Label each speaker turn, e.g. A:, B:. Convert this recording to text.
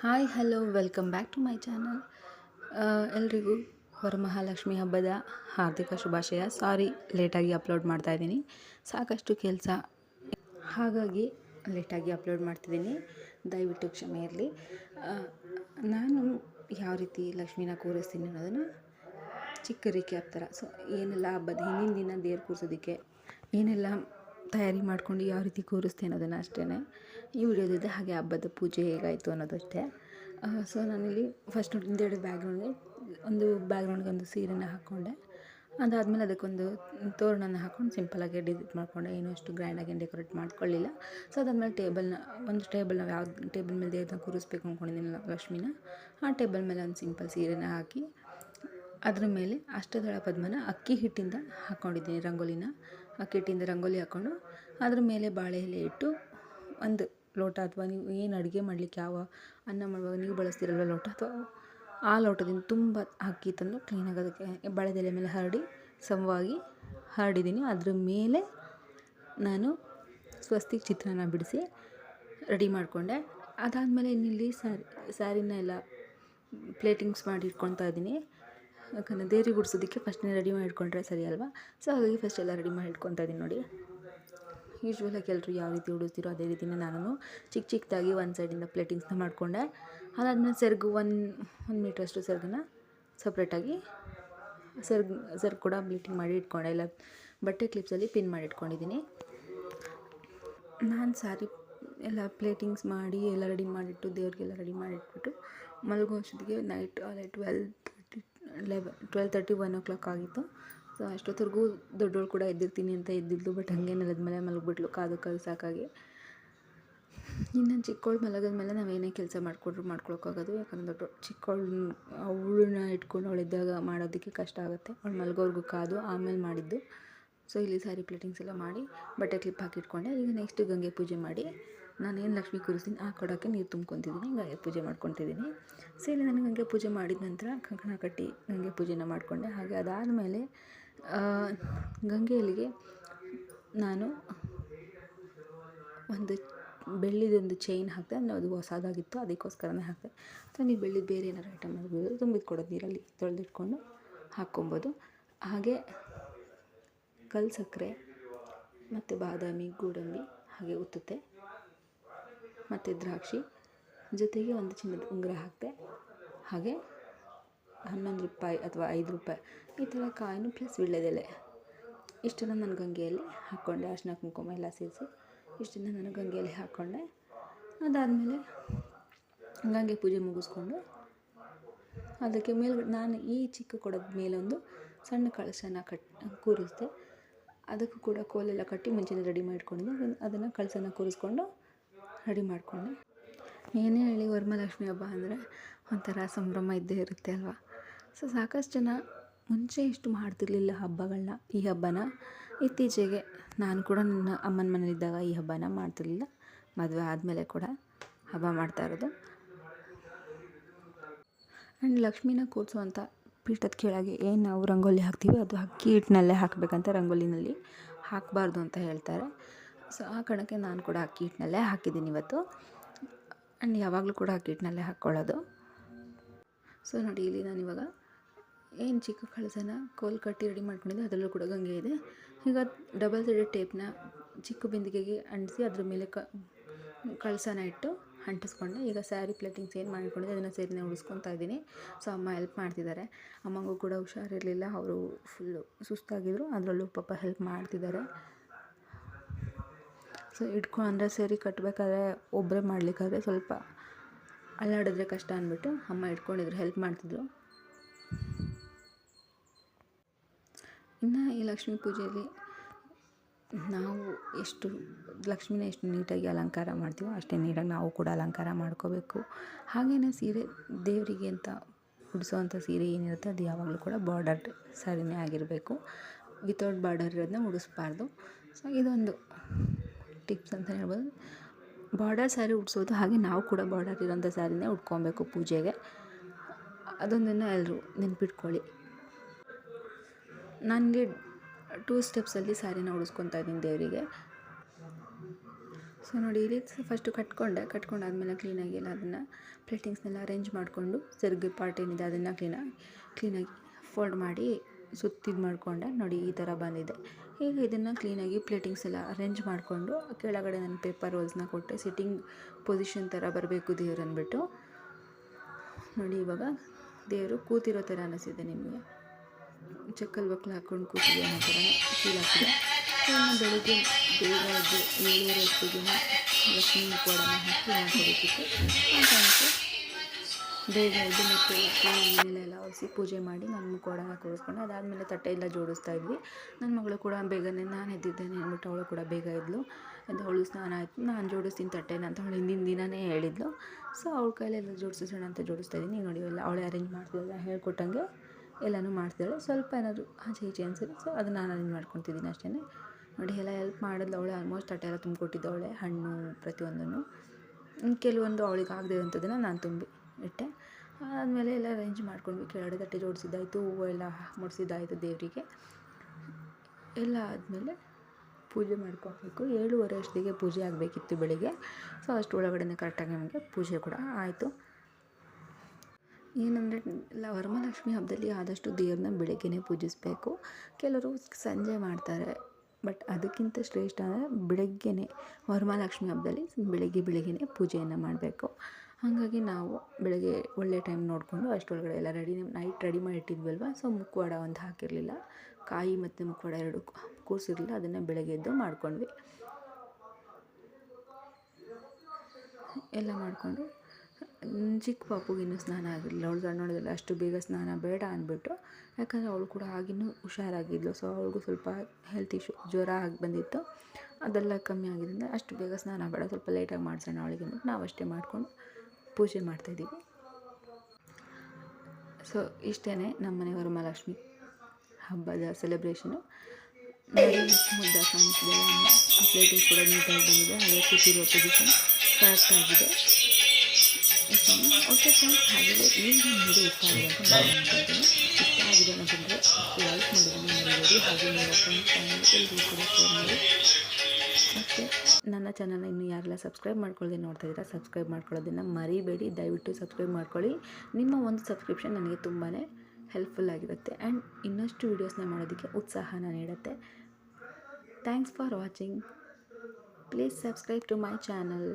A: Hi, hello, welcome back to my channel. ಎಲ್ರಿಗೂ ವರಮಹಾಲಕ್ಷ್ಮಿ ಹಬ್ಬದ ಹಾರ್ದಿಕ ಶುಭಾಶಯ. ಸಾರಿ, ಲೇಟಾಗಿ ಅಪ್ಲೋಡ್ ಮಾಡ್ತಾ ಇದ್ದೀನಿ. ಸಾಕಷ್ಟು ಕೆಲಸ. ಹಾಗಾಗಿ ಲೇಟಾಗಿ ಅಪ್ಲೋಡ್ ಮಾಡ್ತಿದ್ದೀನಿ. ದಯವಿಟ್ಟು ಕ್ಷಮೆ ಇರಲಿ. ನಾನು ಯಾವ ರೀತಿ ಲಕ್ಷ್ಮಿನ ಕೂರಿಸ್ತೀನಿ ಅನ್ನೋದನ್ನು ಚಿಕ್ಕ ರೀಕ್ಯಾಪ್ ಥರ. ಸೊ, ಏನೆಲ್ಲ ಹಬ್ಬದ ಹಿಂದಿನ ದಿನ ದೇವ್ರು ಕೂರಿಸೋದಕ್ಕೆ ಏನೆಲ್ಲ ತಯಾರಿ ಮಾಡ್ಕೊಂಡು ಯಾವ ರೀತಿ ಕೂರಿಸ್ತೀನಿ ಅನ್ನೋದನ್ನು ಅಷ್ಟೇ ಈ ವಿಡಿಯೋದಿದೆ ಹಾಗೆ ಹಬ್ಬದ ಪೂಜೆ ಹೇಗಾಯಿತು ಅನ್ನೋದಷ್ಟೇ. ಸೊ ನಾನಿಲ್ಲಿ ಫಸ್ಟ್ ಹಿಂದೆಡೆ ಬ್ಯಾಗ್ರೌಂಡ್ಗೆ ಒಂದು ಬ್ಯಾಗ್ರೌಂಡ್ಗೆ ಒಂದು ಸೀರೆನ ಹಾಕ್ಕೊಂಡೆ ಅದಾದಮೇಲೆ ಅದಕ್ಕೊಂದು ತೋರಣನ ಹಾಕ್ಕೊಂಡು ಸಿಂಪಲಾಗಿ ಡಿಜಿಟ್ ಮಾಡಿಕೊಂಡೆ. ಏನೂ ಅಷ್ಟು ಗ್ರ್ಯಾಂಡಾಗಿ ಡೆಕೋರೇಟ್ ಮಾಡ್ಕೊಳ್ಳಿಲ್ಲ. ಸೊ ಅದಾದಮೇಲೆ ಟೇಬಲ್ನ ಒಂದು ಟೇಬಲ್ ನಾವು ಯಾವ ಟೇಬಲ್ ಮೇಲೆ ದೇವ್ರನ್ನ ಕೂರಿಸ್ಬೇಕು ಅಂದ್ಕೊಂಡಿದ್ದೀನಿ ಲಕ್ಷ್ಮಿನ. ಆ ಟೇಬಲ್ ಮೇಲೆ ಒಂದು ಸಿಂಪಲ್ ಸೀರೆನ ಹಾಕಿ, ಅದ್ರ ಮೇಲೆ ಅಷ್ಟದಳ ಪದ್ಮನ ಅಕ್ಕಿ ಹಿಟ್ಟಿಂದ ಹಾಕ್ಕೊಂಡಿದ್ದೀನಿ ರಂಗೋಲಿನ. ಅಕ್ಕಿ ಹಿಟ್ಟಿಂದ ರಂಗೋಲಿ ಹಾಕ್ಕೊಂಡು ಅದ್ರ ಮೇಲೆ ಬಾಳೆ ಎಲೆ ಇಟ್ಟು ಒಂದು ಲೋಟ ಅಥವಾ ನೀವು ಏನು ಅಡುಗೆ ಮಾಡಲಿಕ್ಕೆ ಯಾವ ಅನ್ನ ಮಾಡುವಾಗ ನೀವು ಬಳಸ್ತಿರಲ್ವ ಲೋಟ? ಅಥವಾ ಆ ಲೋಟದಿಂದ ತುಂಬ ಅಕ್ಕಿ ತಂದು ಕ್ಲೀನಾಗಿ ಅದಕ್ಕೆ ಬಾಳೆದೆಲೆ ಮೇಲೆ ಹರಡಿ ಸಮವಾಗಿ ಹರಡಿದ್ದೀನಿ. ಅದ್ರ ಮೇಲೆ ನಾನು ಸ್ವಸ್ತಿಕ್ ಚಿತ್ರಾನ್ನ ಬಿಡಿಸಿ ರೆಡಿ ಮಾಡಿಕೊಂಡೆ. ಅದಾದಮೇಲೆ ಇನ್ನಿಲ್ಲಿ ಸ್ಯಾರಿ ಸ್ಯಾರಿನ ಎಲ್ಲ ಪ್ಲೇಟಿಂಗ್ಸ್ ಮಾಡಿ ಇಟ್ಕೊತಾ ಇದ್ದೀನಿ. ಯಾಕಂದರೆ ದೇವ್ರಿಗೆ ಫಸ್ಟ್ ಫಸ್ಟ್ನೇ ರೆಡಿ ಮಾಡಿ ಇಟ್ಕೊಂಡ್ರೆ ಸರಿ ಅಲ್ವಾ? ಸೊ ಹಾಗಾಗಿ ಫಸ್ಟ್ ಎಲ್ಲ ರೆಡಿ ಮಾಡಿ ಇಟ್ಕೊತಾ ಇದ್ದೀನಿ ನೋಡಿ. ಯೂಶ್ವಲಾಗಿ ಎಲ್ಲರೂ ಯಾವ ರೀತಿ ಉಡಿಸ್ತೀರೋ ಅದೇ ರೀತಿಯೇ ನಾನು ಚಿಕ್ಕ ಚಿಕ್ಕದಾಗಿ ಒಂದು ಸೈಡಿಂದ ಪ್ಲೇಟಿಂಗ್ಸ್ನ ಮಾಡಿಕೊಂಡೆ. ಅದಾದಮೇಲೆ ಸೆರಗು ಒಂದು ಒಂದು ಮೀಟ್ರಷ್ಟು ಸೆರಗನ್ನ ಸಪ್ರೇಟಾಗಿ ಸೆರ್ಗ್ ಸೆರ್ಗ್ ಕೂಡ ಬ್ಲೀಟಿಂಗ್ ಮಾಡಿ ಇಟ್ಕೊಂಡೆ. ಇಲ್ಲ, ಬಟ್ಟೆ ಕ್ಲಿಪ್ಸಲ್ಲಿ ಪಿನ್ ಮಾಡಿ ಇಟ್ಕೊಂಡಿದ್ದೀನಿ ನಾನು ಸ್ಯಾರಿ ಎಲ್ಲ ಪ್ಲೇಟಿಂಗ್ಸ್ ಮಾಡಿ ಎಲ್ಲ ರೆಡಿ ಮಾಡಿಟ್ಟು ದೇವ್ರಿಗೆಲ್ಲ ರೆಡಿ ಮಾಡಿಟ್ಬಿಟ್ಟು ಮಲಗೋ ಅಷ್ಟೊತ್ತಿಗೆ ನೈಟ್ ಅಲ್ಲೇ ಟ್ವೆಲ್ ತರ್ಟಿ ಲೆವೆ twelve thirty one o'clock ಆಗಿತ್ತು. ಸೊ ಅಷ್ಟೊತ್ತವರೆಗೂ ದೊಡ್ಡವಳು ಕೂಡ ಎದ್ದಿರ್ತೀನಿ ಅಂತ ಎದ್ದಿದ್ಲು ಬಟ್ ಹಾಗೆ ನೆಲದ ಮೇಲೆ ಮಲಗಿಬಿಟ್ಲು, ಕಾದು ಕಾದು ಸಾಕಾಗಿ. ಇನ್ನು ಚಿಕ್ಕವಳು ಮಲಗಿದ ಮೇಲೆ ನಾವೇನೇ ಕೆಲಸ ಮಾಡಿಕೊಟ್ರು ಮಾಡ್ಕೊಳಕ್ಕಾಗೋದು, ಯಾಕಂದ್ರೆ ದೊಡ್ಡ ಚಿಕ್ಕವಳು ಅವಳನ್ನ ಇಟ್ಕೊಂಡು ಅವಳಿದ್ದಾಗ ಮಾಡೋದಕ್ಕೆ ಕಷ್ಟ ಆಗುತ್ತೆ. ಅವಳು ಮಲಗೋರ್ಗು ಕಾದು ಆಮೇಲೆ ಮಾಡಿದ್ದು. ಸೊ ಇಲ್ಲಿ ಸ್ಯಾರಿ ಪ್ಲೇಟಿಂಗ್ಸ್ ಎಲ್ಲ ಮಾಡಿ, ಬಟ್ಟೆ ಕ್ಲಿಪ್ ಹಾಕಿಟ್ಕೊಂಡೆ ಈಗ ನೆಕ್ಸ್ಟ್ ಗಂಗೆ ಪೂಜೆ ಮಾಡಿ, ನಾನೇನು ಲಕ್ಷ್ಮಿ ಕೂರಿಸ್ತೀನಿ, ಆ ಕೊಡೋಕ್ಕೆ ನೀರು ತುಂಬ್ಕೊತಿದ್ದೀನಿ, ಗಂಗೆ ಪೂಜೆ ಮಾಡ್ಕೊತಿದ್ದೀನಿ. ಸೊ ಇಲ್ಲಿ ನಾನು ಗಂಗೆ ಪೂಜೆ ಮಾಡಿದ ನಂತರ ಕಂಕಣ ಕಟ್ಟಿ ಗಂಗೆ ಪೂಜೆನ ಮಾಡಿಕೊಂಡೆ. ಹಾಗೆ ಅದಾದಮೇಲೆ ಗಂಗೆಯಲ್ಲಿಗೆ ನಾನು ಒಂದು ಬೆಳ್ಳಿದೊಂದು ಚೈನ್ ಹಾಕಿದೆ, ಅಂದರೆ ಅದು ಹೊಸದಾಗಿತ್ತು, ಅದಕ್ಕೋಸ್ಕರನೇ ಹಾಕಿದೆ. ಅಥವಾ ನೀವು ಬೆಳ್ಳಿದ ಬೇರೆ ಏನಾರು ಐಟಮ್ ಆಗ್ಬೋದು ತುಂಬಿದ್ದು ಕೊಡೋದು ನೀರಲ್ಲಿ ತೊಳೆದಿಟ್ಕೊಂಡು ಹಾಕ್ಕೊಬೋದು. ಹಾಗೆ ಕಲ್ಲು ಸಕ್ಕರೆ ಮತ್ತು ಬಾದಾಮಿ, ಗೋಡಂಬಿ ಹಾಗೆ ಉತ್ತುತ್ತೆ. ಮತ್ತು ದ್ರಾಕ್ಷಿ ಜೊತೆಗೆ ಒಂದು ಚಿನ್ನದ ಉಂಗುರ ಹಾಕಿದೆ, ಹಾಗೆ ಹನ್ನೊಂದು ರೂಪಾಯಿ ಅಥವಾ ಐದು ರೂಪಾಯಿ ಈ ಥರ ಕಾಯಿನು ಪ್ಲಸ್ ವೀಳ್ಯದೆಲೆ. ಇಷ್ಟನ್ನು ನಾನು ಗಂಗೆಯಲ್ಲಿ ಹಾಕ್ಕೊಂಡೆ ಅರ್ಶಿನ ಕುಂಕುಮ ಎಲ್ಲ ಸೇರಿಸಿ ಇಷ್ಟನ್ನು ನಾನು ಗಂಗೆಯಲ್ಲಿ ಹಾಕ್ಕೊಂಡೆ ಅದಾದಮೇಲೆ ಗಂಗೆ ಪೂಜೆ ಮುಗಿಸ್ಕೊಂಡು ಅದಕ್ಕೆ ಮೇಲ್ಗಡೆ ನಾನು ಈ ಚಿಕ್ಕ ಕೊಡದ ಮೇಲೊಂದು ಸಣ್ಣ ಕಳಶನ ಕಟ್ ಕೂರಿಸಿದೆ. ಅದಕ್ಕೂ ಕೂಡ ಕೋಲೆಲ್ಲ ಕಟ್ಟಿ ಮುಂಚೆನೇ ರೆಡಿ ಮಾಡಿಟ್ಕೊಂಡಿದ್ದೆ ಅದನ್ನು ಕಳಸನ ಕೂರಿಸ್ಕೊಂಡು ರೆಡಿ ಮಾಡಿಕೊಂಡೆ. ಏನೇ ಹೇಳಿ ವರಮಹಾಲಕ್ಷ್ಮಿ ಹಬ್ಬ ಅಂದರೆ ಒಂಥರ ಸಂಭ್ರಮ ಇದ್ದೇ ಇರುತ್ತೆ ಅಲ್ವಾ? ಸೊ ಸಾಕಷ್ಟು ಜನ ಮುಂಚೆ ಇಷ್ಟು ಮಾಡ್ತಿರ್ಲಿಲ್ಲ ಹಬ್ಬಗಳನ್ನ ಈ ಹಬ್ಬನ. ಇತ್ತೀಚೆಗೆ ನಾನು ಕೂಡ ನನ್ನ ಅಮ್ಮನ ಮನೇಲಿದ್ದಾಗ ಈ ಹಬ್ಬನ ಮಾಡ್ತಿರ್ಲಿಲ್ಲ. ಮದುವೆ ಆದಮೇಲೆ ಕೂಡ ಹಬ್ಬ ಮಾಡ್ತಾ ಇರೋದು. ಆ್ಯಂಡ್ ಲಕ್ಷ್ಮೀನ ಕೂರಿಸುವಂಥ ಪೀಠದ ಕೆಳಗೆ ಏನು ನಾವು ರಂಗೋಲಿ ಹಾಕ್ತೀವಿ ಅದು ಅಕ್ಕಿ ಹಿಟ್ಟಿನಲ್ಲೇ ಹಾಕಬೇಕಂತ ರಂಗೋಲಿನಲ್ಲಿ ಹಾಕಬಾರ್ದು ಅಂತ ಹೇಳ್ತಾರೆ. ಸೊ ಆ ಕಾರಣಕ್ಕೆ ನಾನು ಕೂಡ ಅಕ್ಕಿ ಹಿಟ್ಟಿನಲ್ಲೇ ಹಾಕಿದ್ದೀನಿ ಇವತ್ತು. ಆ್ಯಂಡ್ ಯಾವಾಗಲೂ ಕೂಡ ಅಕ್ಕಿ ಹಿಟ್ಟಿನಲ್ಲೇ ಹಾಕ್ಕೊಳ್ಳೋದು. ಸೊ ನೋಡಿ, ಇಲ್ಲಿ ನಾನಿವಾಗ ಏನು ಚಿಕ್ಕ ಕಳಸನ ಕೋಲ್ ಕಟ್ಟಿ ರೆಡಿ ಮಾಡ್ಕೊಂಡಿದ್ದೆ, ಅದರಲ್ಲೂ ಕೂಡ ಗಂಗೆ ಇದೆ. ಈಗ ಡಬಲ್ ಸೈಡೆಡ್ ಟೇಪ್ನ ಚಿಕ್ಕ ಬಿಂದಿಗೆಗೆ ಅಂಟಿಸಿ ಅದ್ರ ಮೇಲೆ ಕ, ಕಳಸನ ಇಟ್ಟು ಅಂಟಿಸ್ಕೊಂಡೆ ಈಗ ಸ್ಯಾರಿ ಪ್ಲೇಟಿಂಗ್ಸ್ ಏನು ಮಾಡ್ಕೊಂಡಿದ್ದೆ, ಅದನ್ನು ಸೇರಿನೇ ಉಳಿಸ್ಕೊತಾ ಇದ್ದೀನಿ. ಸೊ ಅಮ್ಮ ಹೆಲ್ಪ್ ಮಾಡ್ತಿದ್ದಾರೆ. ಅಮ್ಮಗೂ ಕೂಡ ಹುಷಾರಿರಲಿಲ್ಲ, ಅವರು ಫುಲ್ಲು ಸುಸ್ತಾಗಿದ್ದರು ಅದರಲ್ಲೂ ಪಾಪ ಹೆಲ್ಪ್ ಮಾಡ್ತಿದ್ದಾರೆ. ಸೊ ಇಟ್ಕೊ, ಅಂದರೆ ಸೇರಿ ಕಟ್ಟಬೇಕಾದ್ರೆ ಒಬ್ಬರೇ ಮಾಡಲಿಕ್ಕಾದ್ರೆ ಸ್ವಲ್ಪ ಅಲ್ಲಾಡಿದ್ರೆ ಕಷ್ಟ ಅಂದ್ಬಿಟ್ಟು ಅಮ್ಮ ಇಟ್ಕೊಂಡಿದ್ರು ಹೆಲ್ಪ್ ಮಾಡ್ತಿದ್ರು. ಇನ್ನು ಈ ಲಕ್ಷ್ಮೀ ಪೂಜೆಯಲ್ಲಿ ನಾವು ಎಷ್ಟು ಲಕ್ಷ್ಮಿನ ಎಷ್ಟು ನೀಟಾಗಿ ಅಲಂಕಾರ ಮಾಡ್ತೀವೋ ಅಷ್ಟೇ ನೀಟಾಗಿ ನಾವು ಕೂಡ ಅಲಂಕಾರ ಮಾಡ್ಕೋಬೇಕು. ಹಾಗೆಯೇ ಸೀರೆ ದೇವರಿಗೆ ಅಂತ ಉಡಿಸೋವಂಥ ಸೀರೆ ಏನಿರುತ್ತೆ ಅದು ಯಾವಾಗಲೂ ಕೂಡ ಬಾರ್ಡರ್ ಸ್ಯಾರಿನೇ ಆಗಿರಬೇಕು. ವಿತೌಟ್ ಬಾರ್ಡರ್ ಇರೋದನ್ನ ಉಡಿಸ್ಬಾರ್ದು. ಸೊ ಇದೊಂದು ಟಿಪ್ಸ್ ಅಂತ ಹೇಳ್ಬೋದು. ಬಾರ್ಡರ್ ಸ್ಯಾರಿ ಉಡಿಸೋದು ಹಾಗೆ ನಾವು ಕೂಡ ಬಾರ್ಡರ್ ಇರೋಂಥ ಸ್ಯಾರಿನೇ ಉಟ್ಕೊಬೇಕು ಪೂಜೆಗೆ. ಅದೊಂದನ್ನು ಎಲ್ಲರೂ ನೆನ್ಪಿಟ್ಕೊಳ್ಳಿ. ನನಗೆ ಟೂ ಸ್ಟೆಪ್ಸಲ್ಲಿ ಸ್ಯಾರಿನ ಉಡಿಸ್ಕೊತಾ ಇದ್ದೀನಿ ದೇವರಿಗೆ. ಸೊ ನೋಡಿ, ಇಲ್ಲಿ ಫಸ್ಟು ಕಟ್ಕೊಂಡೆ. ಕಟ್ಕೊಂಡಾದ್ಮೇಲೆ ಕ್ಲೀನಾಗಿ ಎಲ್ಲ ಅದನ್ನು ಪ್ಲೇಟಿಂಗ್ಸ್ನೆಲ್ಲ ಅರೇಂಜ್ ಮಾಡಿಕೊಂಡು ಸೆರ್ಗಿ ಪಾರ್ಟ್ ಏನಿದೆ ಅದನ್ನು ಕ್ಲೀನಾಗಿ ಕ್ಲೀನಾಗಿ ಫೋಲ್ಡ್ ಮಾಡಿ ಸುತ್ತಿದ್ದು ಮಾಡಿಕೊಂಡೆ. ನೋಡಿ, ಈ ಥರ ಬಂದಿದೆ. ಈಗ ಇದನ್ನು ಕ್ಲೀನಾಗಿ ಪ್ಲೇಟಿಂಗ್ಸ್ ಎಲ್ಲ ಅರೇಂಜ್ ಮಾಡಿಕೊಂಡು ಕೆಳಗಡೆ ನಾನು ಪೇಪರ್ ರೋಲ್ಸ್ನ ಕೊಟ್ಟೆ ಸಿಟ್ಟಿಂಗ್ ಪೊಸಿಷನ್ ಥರ ಬರಬೇಕು ದೇವ್ರು ಅಂದ್ಬಿಟ್ಟು. ನೋಡಿ, ಇವಾಗ ದೇವರು ಕೂತಿರೋ ಥರ ಅನ್ನಿಸಿದೆ ನಿಮಗೆ. ಚಕ್ಕಲ್ ಬಕ್ಲ ಹಾಕ್ಕೊಂಡು ಕೂತಿದ್ದೆ ಅನ್ನೋ ಥರ ಫೀಲ್ ಆಗ್ತಿದೆ. ಇನ್ನು ಬೆಳಗ್ಗೆ ಬೇಗ ಎದ್ದು ಏಳುವರೆ ಹೊತ್ತಿಗೆ ಲಕ್ಷ್ಮೀ ಕೋಡನ್ನು ಹಾಕಿ ಬೇಗ ಎದ್ದು ಮತ್ತು ಎಲ್ಲ ಒರೆಸಿ ಪೂಜೆ ಮಾಡಿ ನಾನು ಮುಖವಾಡನ ಕೂರಿಸ್ಕೊಂಡು. ಅದಾದಮೇಲೆ ತಟ್ಟೆ ಎಲ್ಲ ಜೋಡಿಸ್ತಾ ಇದ್ವಿ. ನನ್ನ ಮಗಳು ಕೂಡ ಬೇಗನೆ ನಾನು ಎದ್ದಿದ್ದೇನೆ ಅಂದ್ಬಿಟ್ಟು ಅವಳು ಕೂಡ ಬೇಗ ಇದ್ಲು ಅದು ಅವಳು ಸ್ನಾನ ಆಯಿತು. ನಾನು ಜೋಡಿಸ್ತೀನಿ ತಟ್ಟೆನ ಅಂತ ಅವಳು ಹಿಂದಿನ ದಿನವೇ ಹೇಳಿದ್ಲು. ಸೊ ಅವಳ ಕೈಲೆಲ್ಲ ಜೋಡಿಸೋಣ ಅಂತ ಜೋಡಿಸ್ತಾ ಇದ್ದೀನಿ. ನೋಡಿ ಎಲ್ಲ ಅವಳೇ ಅರೇಂಜ್ ಮಾಡ್ತಿದ್ದಲ್ಲ ಹೇಳ್ಕೊಟ್ಟಂಗೆ. ಎಲ್ಲನೂ ಮಾಡ್ತಿದ್ದಾಳೆ. ಸ್ವಲ್ಪ ಏನಾದರೂ ಆಚೆ ಈಚೆ ಅನ್ಸಿದ್ರೆ ಸೊ ಅದನ್ನು ನಾನು ಅರೇಂಜ್ ಮಾಡ್ಕೊತಿದ್ದೀನಿ ಅಷ್ಟೇ. ನೋಡಿ, ಎಲ್ಲ ಹೆಲ್ಪ್ ಮಾಡಿದ್ಲು ಅವಳೆ. ಆಲ್ಮೋಸ್ಟ್ ತಟ್ಟೆ ಎಲ್ಲ ತುಂಬಿಕೊಟ್ಟಿದ್ದವಳೆ, ಹಣ್ಣು ಪ್ರತಿಯೊಂದನ್ನು. ಕೆಲವೊಂದು ಅವಳಿಗೆ ಆಗದೇ ಇರೋಂಥದ್ದನ್ನು ನಾನು ತುಂಬಿ ಇಟ್ಟೆ. ಆದಮೇಲೆ ಎಲ್ಲ ಅರೇಂಜ್ ಮಾಡ್ಕೊಂಡ್ವಿ. ಕೆಳಗಡೆ ತಟ್ಟೆ ಜೋಡಿಸಿದ್ದಾಯಿತು, ಹೂವು ಎಲ್ಲ ಮುಡಿಸಿದ್ದಾಯಿತು ದೇವರಿಗೆ. ಎಲ್ಲ ಆದಮೇಲೆ ಪೂಜೆ ಮಾಡ್ಕೊಬೇಕು. ಏಳುವರೆ ಅಷ್ಟಿಗೆ ಪೂಜೆ ಆಗಬೇಕಿತ್ತು ಬೆಳಿಗ್ಗೆ. ಸೊ ಅಷ್ಟು ಒಳಗಡೆ ಕರೆಕ್ಟಾಗಿ ನಮಗೆ ಪೂಜೆ ಕೂಡ ಆಯಿತು. ಏನಂದರೆ ವರಮಹಾಲಕ್ಷ್ಮಿ ಹಬ್ಬದಲ್ಲಿ ಆದಷ್ಟು ದೇವ್ರನ್ನ ಬೆಳಗ್ಗೆನೇ ಪೂಜಿಸಬೇಕು. ಕೆಲವರು ಸಂಜೆ ಮಾಡ್ತಾರೆ, ಬಟ್ ಅದಕ್ಕಿಂತ ಶ್ರೇಷ್ಠ ಅಂದರೆ ಬೆಳಗ್ಗೆನೇ, ವರಮಹಾಲಕ್ಷ್ಮಿ ಹಬ್ಬದಲ್ಲಿ ಬೆಳಗ್ಗೆ ಬೆಳಗ್ಗೆನೇ ಪೂಜೆಯನ್ನು ಮಾಡಬೇಕು. ಹಾಗಾಗಿ ನಾವು ಬೆಳಗ್ಗೆ ಒಳ್ಳೆ ಟೈಮ್ ನೋಡಿಕೊಂಡು ಅಷ್ಟರೊಳಗಡೆ ಎಲ್ಲ ರೆಡಿ ನೈಟ್ ರೆಡಿ ಮಾಡಿ ಇಟ್ಟಿದ್ವಲ್ವ ಸೊ ಮುಖವಾಡ ಒಂದು ಹಾಕಿರಲಿಲ್ಲ. ಕಾಯಿ ಮತ್ತು ಮುಖವಾಡ ಎರಡು ಕೂರಿಸಿರಲಿಲ್ಲ, ಅದನ್ನು ಬೆಳಗ್ಗೆ ಎದ್ದು ಮಾಡ್ಕೊಂಡ್ವಿ. ಎಲ್ಲ ಮಾಡಿಕೊಂಡು ಚಿಕ್ಕ ಪಾಪುಗೆ ಇನ್ನೂ ಸ್ನಾನ ಆಗಿರಲಿಲ್ಲ. ಅವಳು ಸಣ್ಣೋಳಿಗೆಲ್ಲ ಅಷ್ಟು ಬೇಗ ಸ್ನಾನ ಬೇಡ ಅಂದ್ಬಿಟ್ಟು ಯಾಕಂದರೆ ಅವಳು ಕೂಡ ಆಗಿನ್ನೂ ಹುಷಾರಾಗಿದ್ಲು. ಸೊ ಅವಳಿಗೂ ಸ್ವಲ್ಪ ಹೆಲ್ತ್ ಇಶ್ಯೂ ಜ್ವರ ಆಗಿ ಬಂದಿತ್ತು. ಅದೆಲ್ಲ ಕಮ್ಮಿ ಆಗಿದ್ದರಿಂದ ಅಷ್ಟು ಬೇಗ ಸ್ನಾನ ಬೇಡ. ಸ್ವಲ್ಪ ಲೇಟಾಗಿ ಮಾಡಿಸೋಣ ಅವಳಿಗೆ ಅಂದ್ಬಿಟ್ಟು ನಾವು ಅಷ್ಟೇ ಮಾಡಿಕೊಂಡು ಪೂಜೆ ಮಾಡ್ತಾಯಿದ್ದೀವಿ ಸೊ ಇಷ್ಟೇ ನಮ್ಮನೆ ವರಮಹಾಲಕ್ಷ್ಮಿ ಹಬ್ಬದ ಸೆಲೆಬ್ರೇಷನು ಮುದ್ದ ಪ್ಲೇಟಿಂಗ್ ಕೂಡ ನೀಟಾಗಿ ಬಂದಿದೆ. ಹಾಗೆ ಕೂತಿರೋ ಪೊಸಿಷನ್ ಕರೆಕ್ಟ್ ಆಗಿದೆ. ಓಕೆ ಫ್ರೆಂಡ್ಸ್ ಹಾಗೆ ಈ ವಿಡಿಯೋ ಇಷ್ಟ ಆಗಿದೆ ಅಂತ ನಾನು ಇಷ್ಟ ಆಗಿದೆ ಲೈಕ್ ಮಾಡೋದನ್ನು ಹಾಗೆ ನಿಮ್ಮ ಫ್ರೆಂಡ್ಸ್ ಎಲ್ಲರಿಗೂ ಕೂಡ ಶೇರ್ ಮಾಡಿ ಮತ್ತು ನನ್ನ ಚಾನಲ್ನ ಇನ್ನು ಯಾರೆಲ್ಲ ಸಬ್ಸ್ಕ್ರೈಬ್ ಮಾಡ್ಕೊಳ್ಳದೆ ನೋಡ್ತಾ ಇದ್ದೀರಾ ಸಬ್ಸ್ಕ್ರೈಬ್ ಮಾಡ್ಕೊಳ್ಳೋದನ್ನು ಮರಿಬೇಡಿ. ದಯವಿಟ್ಟು ಸಬ್ಸ್ಕ್ರೈಬ್ ಮಾಡ್ಕೊಳ್ಳಿ. ನಿಮ್ಮ ಒಂದು ಸಬ್ಸ್ಕ್ರಿಪ್ಷನ್ ನನಗೆ ತುಂಬಾ ಹೆಲ್ಪ್ಫುಲ್ ಆಗಿರುತ್ತೆ. ಆ್ಯಂಡ್ ಇನ್ನಷ್ಟು ವೀಡಿಯೋಸ್ನ ಮಾಡೋದಕ್ಕೆ ಉತ್ಸಾಹನ ನೀಡುತ್ತೆ. Thanks for watching please subscribe to my channel